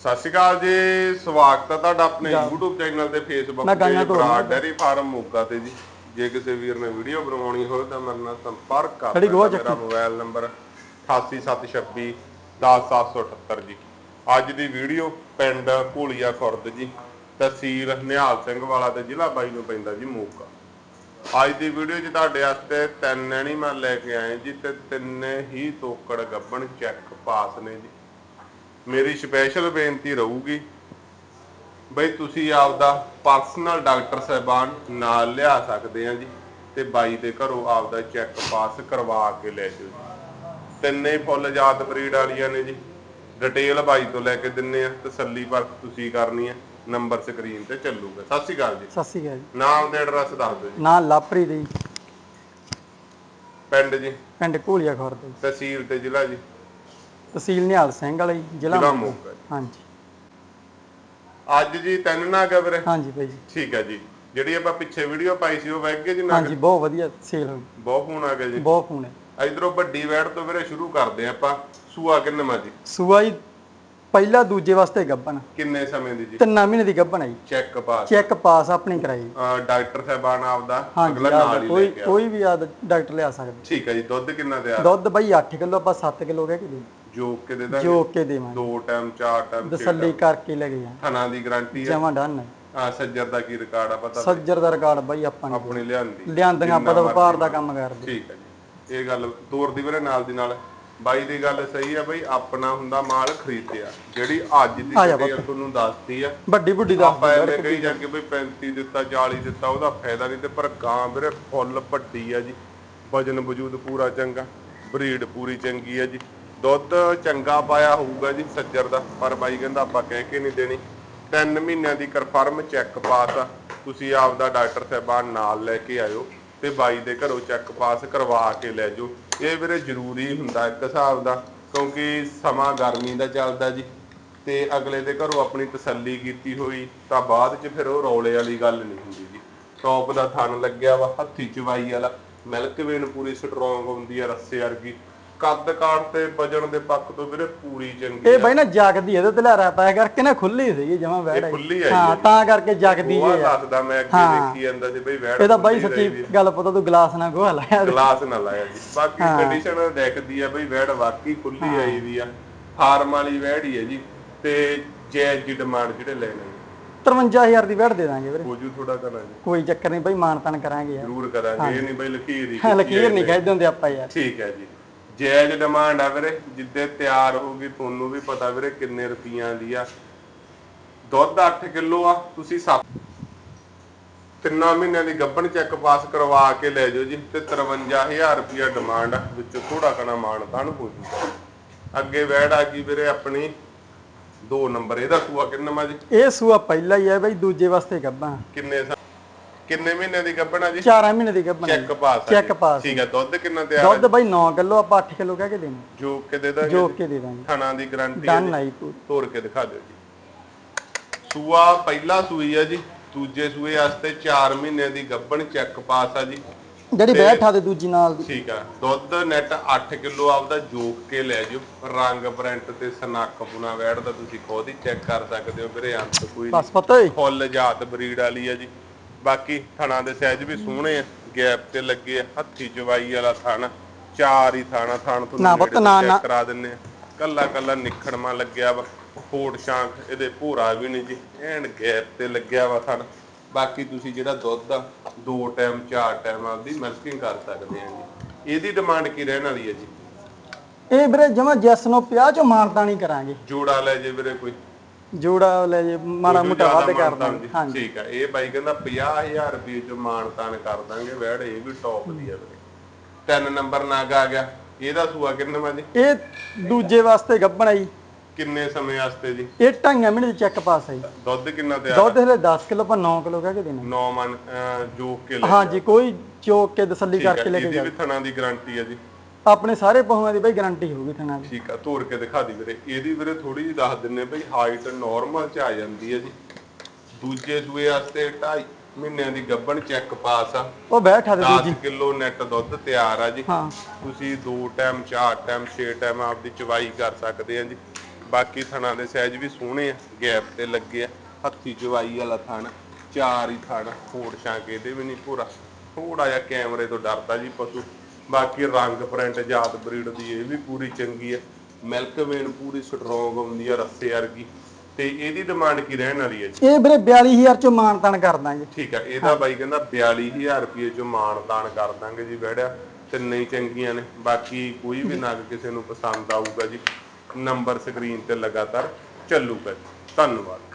ਸਤਿ ਸ਼੍ਰੀ ਅਕਾਲ ਜੀ ਸਵਾਗਤ ਹੈ ਤੁਹਾਡਾ ਆਪਣੇ। YouTube ਚੈਨਲ ਤੇ Facebook ਤੇ ਰਿਹਾ। ਡੈਰੀ ਫਾਰਮ ਮੋਗਾ ਤੇ ਜੀ ਜੇ ਕਿਸੇ ਵੀਰ ਨੇ ਵੀਡੀਓ ਬਣਵਾਉਣੀ ਹੋਵੇ ਤਾਂ ਮੇਰੇ ਨਾਲ ਸੰਪਰਕ ਕਰ ਸਕਦਾ। ਮੇਰਾ ਮੋਬਾਈਲ ਨੰਬਰ 88726 10778 ਜੀ ਅੱਜ ਦੀ ਵੀਡੀਓ ਪਿੰਡ ਭੋਲੀਆ ਖੁਰਦ ਜੀ ਤਹਿਸੀਲ ਨਿਹਾਲ ਸਿੰਘ ਵਾਲਾ ਤੇ ਜ਼ਿਲ੍ਹਾ ਬਾਈ ਨੂੰ ਪੈਂਦਾ ਜੀ ਮੋਗਾ ਅੱਜ ਦੀ ਵੀਡੀਓ 'ਚ ਤੁਹਾਡੇ ਵਾਸਤੇ ਤਿੰਨ ਐਨੀਮਲ ਲੈ ਕੇ ਆਏ ਜੀ ਤੇ ਤਿੰਨੇ ਹੀ ਤੋਕੜ ਗੱਬਣ ਚੈੱਕ ਪਾਸ ਨੇ ਜੀ ਮੇਰੀ ਸਪੈਸ਼ਲ ਬੇਨਤੀ ਰਹੂਗੀ ਬਈ ਤੁਸੀਂ ਆਪਦਾ ਪਰਸਨਲ ਡਾਕਟਰ ਸਾਹਿਬਾਨ ਨਾਲ ਲਿਆ ਸਕਦੇ ਆ ਜੀ ਤੇ ਬਾਈ ਦੇ ਘਰੋਂ ਆਪਦਾ ਚੈੱਕ ਪਾਸ ਕਰਵਾ ਕੇ ਲੈ ਜਾਓ ਤਿੰਨੇ ਫੁੱਲ ਜਾਤ ਬਰੀਡ ਵਾਲੀਆਂ ਨੇ ਜੀ। ਡਿਟੇਲ ਬਾਈ ਤੋਂ ਲੈ ਕੇ ਦਿੰਨੇ ਆ ਤਸੱਲੀ ਪਰ ਤੁਸੀਂ ਕਰਨੀ ਆ। ਨੰਬਰ ਸਕਰੀਨ ਤੇ ਚੱਲੂਗਾ। ਸਤਿ ਸ਼੍ਰੀ ਅਕਾਲ ਜੀ। ਸਤਿ ਸ਼੍ਰੀ ਅਕਾਲ ਜੀ। ਨਾਮ ਤੇ ਐਡਰੈਸ ਦੱਸ ਦਿਓ ਜੀ। ਨਾਂ ਲਾਪਰੀ ਦੀ ਪਿੰਡ ਜੀ। ਪਿੰਡ ਘੋਲੀਆ ਖੁਰਦ। ਤਹਿਸੀਲ ਤੇ ਜ਼ਿਲ੍ਹਾ ਜੀ। ਤਹਿਸੀਲ ਨਿਹਾਲ ਸਿੰਘ ਵਾਲਾ ਜੀ ਜ਼ਿਲ੍ਹਾ ਮੋਗਾ। ਹਾਂਜੀ। ਅੱਜ ਜੀ ਤਿੰਨ ਨਾਗ ਆ ਵੀਰੇ? ਹਾਂਜੀ ਭਾਈ ਜੀ। ਠੀਕ ਹੈ ਜੀ। ਜਿਹੜੀ ਆਪਾਂ ਪਿੱਛੇ ਵੀਡੀਓ ਪਾਈ ਸੀ ਉਹ ਵੈਗ ਗਏ ਜੀ ਨਾਗ ਹਾਂਜੀ ਬਹੁਤ ਵਧੀਆ ਸੇਲ ਹੋਈ। ਬਹੁਤ ਫੋਨ ਆ ਗਿਆ ਜੀ। ਬਹੁਤ ਫੋਨ ਹੈ ਇਧਰੋਂ ਵੱਡੀ ਵੈੜ ਤੋਂ ਵੀਰੇ ਸ਼ੁਰੂ ਕਰਦੇ ਆ ਆਪਾਂ। ਸੂਆ ਕਿੰਨਵਾ ਜੀ? ਸੂਆ ਜੀ ਪਹਿਲਾ ਦੂਜੇ ਵਾਸਤੇ ਗੱਬਨ ਕਿੰਨੇ ਸਮੇਂ ਦੀ ਜੀ? ਤਿੰਨਾਂ ਮਹੀਨੇ ਦੀ ਹੈ ਜੀ। ਚੈੱਕ ਪਾਸ। ਚੈੱਕ ਪਾਸ ਆਪਣੀ ਕਰਾਈ ਡਾਕਟਰ ਸਾਹਿਬਾਨ ਆਪਦਾ ਅਗਲਾ ਨਾਲ ਹੀ ਕੋਈ ਲੈ ਕੇ ਆ। ਕੋਈ ਵੀ ਆ ਡਾਕਟਰ ਲਿਆ ਸਕਦਾ। ਠੀਕ ਹੈ ਜੀ ਦੁੱਧ ਕਿੰਨਾ ਤਿਆਰ ਦੁੱਧ ਬਈ 8 ਕਿਲੋ ਆਪਾਂ 7 ਕਿਲੋ ਕਹਿ ਕੇ ਦੇ ਜੋਕ ਕੇ ਦੇ ਦਾਂਗੇ ਜੋ ਕੇ ਦੇਵਾਂਗੇ। ਦੋ ਟਾਈਮ ਚਾਰ ਟਾਈਮ ਤਸੱਲੀ ਕਰਕੇ ਲੈ ਕੇ ਜਾ ਥਣਾ ਦੀ ਗਾਰੰਟੀ ਹੈ। ਜਮਾ ਡਨ ਹੈ। ਆ ਸੱਜਰ ਦਾ ਕੀ ਰਿਕਾਰਡ ਆ ਪਤਾ ਸੱਜਰ ਦਾ ਰਿਕਾਰਡ ਬਈ ਆਪਾਂ ਨੇ। ਆਪਣੀ ਲਿਆਂਦੀ। ਲਿਆਂਦੀਆਂ ਆਪਾਂ ਤਾਂ ਵਪਾਰ ਦਾ ਕੰਮ ਕਰਦੇ। ਠੀਕ ਹੈ ਜੀ। ਇਹ ਗੱਲ ਤੋਰ ਦੀ ਵੀਰੇ ਨਾਲ ਦੀ ਨਾਲ। ਬਾਈ ਦੀ ਗੱਲ ਸਹੀ ਆ ਬਈ ਆਪਣਾ ਹੁੰਦਾ ਮਾਲ ਖਰੀਦਿਆ। ਜਿਹੜੀ ਅੱਜ ਦੀ ਆ ਜਾ ਡਿਟੇਲ ਤੁਹਾਨੂੰ ਦੱਸਤੀ ਆ। ਵੱਡੀ ਬੁੱਢੀ ਦਾ ਆਪਾਂ ਐਵੇਂ ਕਹੀ ਜਾ ਕੇ ਬਈ 35 ਦਿੱਤਾ 40 ਦਿੱਤਾ ਉਹਦਾ ਫਾਇਦਾ ਨਹੀਂ ਤੇ ਪਰ ਗਾਂ ਵੀਰੇ ਫੁੱਲ ਵੱਡੀ ਆ ਜੀ। ਵਜਨ ਵਜੂਦ ਪੂਰਾ ਚੰਗਾ। ਬਰੀਡ ਪੂਰੀ ਚੰਗੀ ਆ ਜੀ। ਦੁੱਧ ਚੰਗਾ ਪਾਇਆ ਹੋਊਗਾ ਜੀ ਸੱਜਰ ਦਾ, ਪਰ ਬਾਈ ਕਹਿੰਦਾ ਆਪਾਂ ਕਹਿ ਕੇ ਨਹੀਂ ਦੇਣੀ। ਤਿੰਨ ਮਹੀਨਿਆਂ ਦੀ ਕਨਫਰਮ ਚੈੱਕ ਪਾਸ ਆ। ਤੁਸੀਂ ਆਪਦਾ ਡਾਕਟਰ ਸਾਹਿਬਾਨ ਨਾਲ ਲੈ ਕੇ ਆਇਓ ਤੇ ਬਾਈ ਦੇ ਘਰੋਂ ਚੈੱਕ ਪਾਸ ਕਰਵਾ ਕੇ ਲੈ ਜਾਓ। ਇਹ ਵੀਰੇ ਜ਼ਰੂਰੀ ਹੁੰਦਾ ਇੱਕ ਹਿਸਾਬ ਦਾ, ਕਿਉਂਕਿ ਸਮਾਂ ਗਰਮੀ ਦਾ ਚੱਲਦਾ ਜੀ। ਤੇ ਅਗਲੇ ਦੇ ਘਰੋਂ ਆਪਣੀ ਤਸੱਲੀ ਕੀਤੀ ਹੋਈ, ਤਾਂ ਬਾਅਦ ਚ ਫਿਰ ਉਹ ਰੌਲੇ ਵਾਲੀ ਗੱਲ ਨਹੀਂ ਹੁੰਦੀ ਜੀ। ਟੌਪ ਦਾ ਥਣ ਲੱਗਿਆ ਵਾ, ਹੱਥੀ ਚਵਾਈ ਵਾਲਾ ਮਿਲਕ ਵੇਨ ਪੂਰੀ ਸਟਰੋਂਗ ਹੁੰਦੀ ਆ, ਰੱਸੇ ਵਰਗੀ। ਕੱਦ ਕਾਠ ਤੇ ਵਜਣ ਦੇ ਪੱਖ ਤੋਂ ਵੀਰੇ ਪੂਰੀ ਚੰਗੀ ਇਹ ਬਾਈ ਨਾ ਜਗਦੀ ਇਹਦੇ ਤੇ ਲਿਆਰਾ ਪਾਇਆ ਕਰਕੇ ਨਾ ਖੁੱਲੀ ਸੀਗੀ ਜਮਾ ਵੈੜ ਇਹ ਖੁੱਲੀ ਆਈ ਹਾਂ ਤਾਂ ਕਰਕੇ ਜਗਦੀ ਉਹ ਜੇ ਆ। ਦੱਸਦਾ ਮੈਂ ਅੱਗੇ ਹਾਂ। ਦੇਖੀ ਜਾਂਦਾ ਸੀ ਬਈ ਵੈੜ ਇਹਦਾ ਬਾਈ ਸੱਚੀ ਗੱਲ ਪਤਾ ਤੂੰ ਗਲਾਸ ਨਾ ਗੋਹਾ ਲਾਇਆ। ਗਲਾਸ ਨਾ ਲਾਇਆ ਜੀ। ਬਾਕੀ ਕੰਡੀਸ਼ਨ ਦੇਖਦੀ ਆ ਬਈ ਵੈੜ ਵਾਕਈ ਖੁੱਲੀ ਆਈ ਵੀ ਆ। ਫਾਰਮ ਵਾਲੀ ਵੈੜ ਹੀ ਹੈ ਜੀ। ਤੇ ਜੈਜ ਦੀ ਡਿਮਾਂਡ ਜਿਹੜੇ ਲੈਣੇ 53000 ਦੀ ਵੈੜ ਦੇ ਦਾਂਗੇ ਵੀਰੇ। ਹੋ ਜੂ ਥੋੜਾ ਕਰਾਂ ਜੀ। ਕੋਈ ਚੱਕਰ ਨਹੀਂ ਬਾਈ ਮਾਨਤਨ ਕਰਾਂਗੇ ਯਾਰ। ਜ਼ਰੂਰ ਕਰਾਂਗੇ ਇਹ ਨਹੀਂ ਬਈ ਲਖੀਰ ਹੀ ਲਕੀਰ ਨਹੀਂ ਕਹਿੰਦੇ ਹੁੰਦੇ ਆਪਾਂ ਯਾਰ। ਠੀਕ ਹੈ ਜੀ। ਜਾਇਜ਼ ਡਿਮਾਂਡ ਆ ਵੀਰੇ ਜਿੱਦੇ ਤਿਆਰ ਹੋਊਗੀ ਤੁਹਾਨੂੰ ਵੀ ਪਤਾ ਵੀਰੇ ਕਿੰਨੇ ਰੁਪਈਆਂ ਦੀ ਆ। ਦੁੱਧ 8 ਕਿਲੋ ਆ ਤੁਸੀਂ 7 ਤਿੰਨਾਂ ਮਹੀਨਿਆਂ ਦੀ ਗੱਭਣ ਚੈੱਕ ਪਾਸ ਕਰਵਾ ਕੇ ਲੈ ਜਾਓ ਜੀ ਤੇ 53000 ਰੁਪਈਆ ਡਿਮਾਂਡ ਆ ਵਿੱਚੋਂ ਥੋੜਾ ਕਣਾ ਮਾਣ ਤਾਣ ਹੋ ਜੂਗਾ ਅੱਗੇ ਵੈੜ ਆ ਗਈ ਵੀਰੇ ਆਪਣੀ ਦੋ ਨੰਬਰ ਇਹਦਾ ਸੂਆ ਕਿੰਨਾ ਜੀ? ਇਹ ਸੂਆ ਪਹਿਲਾ ਹੀ ਹੈ ਬਾਈ ਦੂਜੇ ਵਾਸਤੇ ਗੱਬਾਂ ਕਿੰਨੇ ਕਿੰਨੇ ਮਹੀਨਿਆਂ ਦੀ ਗੱਭਣ ਜੀ? 4 ਮਹੀਨੇ ਦੀ ਗੱਬਾਂ ਚੈੱਕ ਪਾਸ ਚੈੱਕ। ਪਾਸ ਠੀਕ ਹੈ ਦੁੱਧ ਕਿੰਨਾ ਤਿਆਰ ਆ? ਦੁੱਧ ਬਾਈ 9 ਕਿਲੋ ਆਪਾਂ 8 ਕਿਲੋ ਕਹਿ ਕੇ ਦੇਣਾ। ਜੋ ਕਿ ਦੇ ਦਾਂਗੇ ਜੋਕ ਕੇ ਦੇ ਦਾਂਗੇ। ਥਣਾ ਦੀ ਗਾਰੰਟੀ ਡਨ ਆਈ ਤੋੜ ਕੇ ਦਿਖਾ ਦਿਓ ਜੀ। ਸੂਆ ਪਹਿਲਾ ਸੂਈ ਆ ਜੀ ਦੂਜੇ ਸੂਏ ਵਾਸਤੇ 4 ਮਹੀਨਿਆਂ ਦੀ ਗੱਭਣ ਚੈੱਕ ਪਾਸ ਆ ਜੀ। ਜਿਹੜੀ ਬੈਠਾ ਤੇ ਦੂਜੀ ਨਾਲ ਦੀ। ਠੀਕ ਆ ਦੁੱਧ ਨੈਟ 8 ਕਿਲੋ ਆਪਦਾ ਜੋਕ ਕੇ ਲੈ ਜਿਓ। ਰੰਗ ਪ੍ਰਿੰਟ ਤੇ ਸਨੱਖ ਪੁਣਾ ਵੈੜ ਦਾ ਤੁਸੀਂ ਖੁਦ ਹੀ ਚੈੱਕ ਕਰ ਸਕਦੇ ਹੋ ਵੀਰੇ ਅੰਤ ਕੋਈ ਬਸ ਪਤਾ ਹੀ ਫੁੱਲ ਜਾਤ ਬਰੀਡ ਵਾਲੀ ਆ ਜੀ। ਬਾਕੀ ਥਣਾ ਦੇ ਸਾਈਜ਼ ਵੀ ਸੋਹਣੇ ਆ ਗੈਪ ਤੇ ਲੱਗੇ ਆ ਹੱਥੀ ਚਵਾਈ ਵਾਲਾ ਥਣ ਚਾਰ ਹੀ ਥਾਣਾ ਥਣ ਤੋਂ ਨਾ ਪੁੱਤ, ਨਾ, ਨਾ। ਕਰਾ ਦਿੰਨੇ ਆ। ਕੱਲਾ ਕੱਲਾ ਨਿਖੜਮਾ ਲੱਗਿਆ ਵਾ ਫੋੜ ਸ਼ਾਂਖ ਇਹਦੇ ਭੂਰਾ ਵੀ ਨਹੀਂ ਜੀ ਐਨ ਗੈਪ ਤੇ ਲੱਗਿਆ ਵਾ ਥਣ। ਬਾਕੀ ਤੁਸੀਂ ਜਿਹੜਾ ਦੁੱਧ ਆ ਦੋ ਟਾਈਮ ਚਾਰ ਟਾਈਮ ਆਪਦੀ ਮਿਲਕਿੰਗ ਕਰ ਸਕਦੇ ਆ ਜੀ। ਇਹਦੀ ਡਿਮਾਂਡ ਕੀ ਰਹਿਣ ਵਾਲੀ ਹੈ ਜੀ? ਇਹ ਵੀਰੇ ਜਮਾ ਜੈਸ ਨੂੰ 50 ਚੋਂ ਮਾਨਤਾ ਨਹੀਂ ਕਰਾਂਗੇ। ਜੋੜਾ ਲੈ ਜੇ ਵੀਰੇ ਕੋਈ। ਜੋੜਾ ਲੈ ਜੇ ਮਾੜਾ ਮੋਟਾ ਵੱਧ ਕਰ ਦਾਂਗੇ। ਹਾਂਜੀ। ਠੀਕ ਆ ਇਹ ਬਾਈ ਕਹਿੰਦਾ 50000 ਰੁਪਏ ਚ ਮਾਨਤਾਨ ਕਰ ਦਾਂਗੇ ਵੈੜ ਇਹ ਵੀ ਟੌਪ ਦੀ ਆ ਵੀਰੇ। ਤਿੰਨ ਨੰਬਰ ਨਾਗ ਆ ਗਿਆ। ਇਹਦਾ ਸੂਆ ਕਿੰਨਾ ਵਾ ਜੀ ਇਹ ਦੂਜੇ ਵਾਸਤੇ ਗੱਬਣ ਆਈ ਕਿੰਨੇ ਸਮੇਂ ਵਾਸਤੇ ਜੀ? ਇਹ ਢਾਈਆਂ ਮਹੀਨੇ ਦੀ ਚੈੱਕ ਪਾਸ ਆਈ ਦੁੱਧ ਕਿੰਨਾ ਤਿਆਰ ਦੁੱਧ ਹਲੇ 10 ਕਿਲੋ ਪਰ 9 ਕਿਲੋ ਕਹਿ ਕੇ ਦੇਣਾ। 9 ਮਨ ਜੋਕ ਕੇ ਲੈ ਹਾਂਜੀ ਕੋਈ ਚੋਕ ਕੇ ਤਸੱਲੀ ਕਰਕੇ ਲੈ ਕੇ ਇਹਦੀ ਜਾ। ਵੀ ਥਣਾ ਦੀ ਗਾਰੰਟੀ ਆ ਜੀ। ਆਪਣੇ ਸਾਰੇ ਪਹੁਆਂ ਦੀ ਬਈ ਗਾਰੰਟੀ ਹੋਊਗੀ ਥਣਾ ਦੀ ਠੀਕ ਆ ਤੋੜ ਕੇ ਦਿਖਾ ਦੀ ਵੀਰੇ। ਇਹਦੀ ਵੀਰੇ ਥੋੜੀ ਜਿਹੀ ਦੱਸ ਦਿੰਨੇ ਬਈ ਹਾਈਟ ਨਾਰਮਲ ਚ ਆ ਜਾਂਦੀ ਹੈ ਜੀ। ਦੂਜੇ ਸੂਏ ਵਾਸਤੇ 2.5 ਮਹੀਨਿਆਂ ਦੀ ਗੱਭਣ ਚੈੱਕ ਪਾਸ ਆ। ਉਹ ਬੈਠਾ ਤੇ 10 ਕਿਲੋ ਨੈਟ ਦੁੱਧ ਤਿਆਰ ਆ ਜੀ। ਹਾਂ। ਤੁਸੀਂ ਦੋ ਟਾਈਮ ਚਾਰ ਟਾਈਮ ਛੇ ਟਾਈਮ ਆਪਦੀ ਚਵਾਈ ਕਰ ਸਕਦੇ ਆ ਜੀ। ਬਾਕੀ ਥਣਾ ਦੇ ਸਾਈਜ਼ ਵੀ ਸੋਹਣੇ ਆ ਗੈਪ ਤੇ ਲੱਗੇ ਆ। ਹੱਥੀ ਚਵਾਈ ਵਾਲਾ ਥਣ ਚਾਰ ਹੀ ਥਣ ਫੋੜ ਛਾਂਕੇ ਇਹਦੇ ਵੀ ਨਹੀਂ ਪੂਰਾ ਥੋੜਾ ਜਿਹਾ ਕੈਮਰੇ ਤੋਂ ਡਰਦਾ ਜੀ ਪਸ਼ੂ। ਬਾਕੀ ਰੰਗ ਪ੍ਰਿੰਟ ਜਾਤ ਬਰੀਡ ਦੀ ਇਹ ਵੀ ਪੂਰੀ ਚੰਗੀ ਆ ਮਿਲਕ ਵੇਨ ਪੂਰੀ ਸਟਰੋਂਗ ਆਉਂਦੀ ਆ ਰੱਸੇ ਵਰਗੀ। ਤੇ ਇਹਦੀ ਡਿਮਾਂਡ ਕੀ ਰਹਿਣ ਵਾਲੀ ਹੈ ਜੀ? ਇਹ ਵੀਰੇ 42000 ਚੋਂ ਮਾਨਤਨ ਕਰ ਦਾਂਗੇ। ਠੀਕ ਆ ਇਹਦਾ ਬਾਈ ਕਹਿੰਦਾ 42000 ਰੁਪਏ ਚ ਮਾਨਦਾਨ ਕਰ ਦਾਂਗੇ ਜੀ ਬੈੜਿਆ ਤਿੰਨੇ ਹੀ ਚੰਗੀਆਂ ਨੇ ਬਾਕੀ ਕੋਈ ਵੀ ਨਗ ਕਿਸੇ ਨੂੰ ਪਸੰਦ ਆਊਗਾ ਜੀ। ਨੰਬਰ ਸਕਰੀਨ ਤੇ ਲਗਾਤਾਰ ਚੱਲੂਗਾ ਧੰਨਵਾਦ।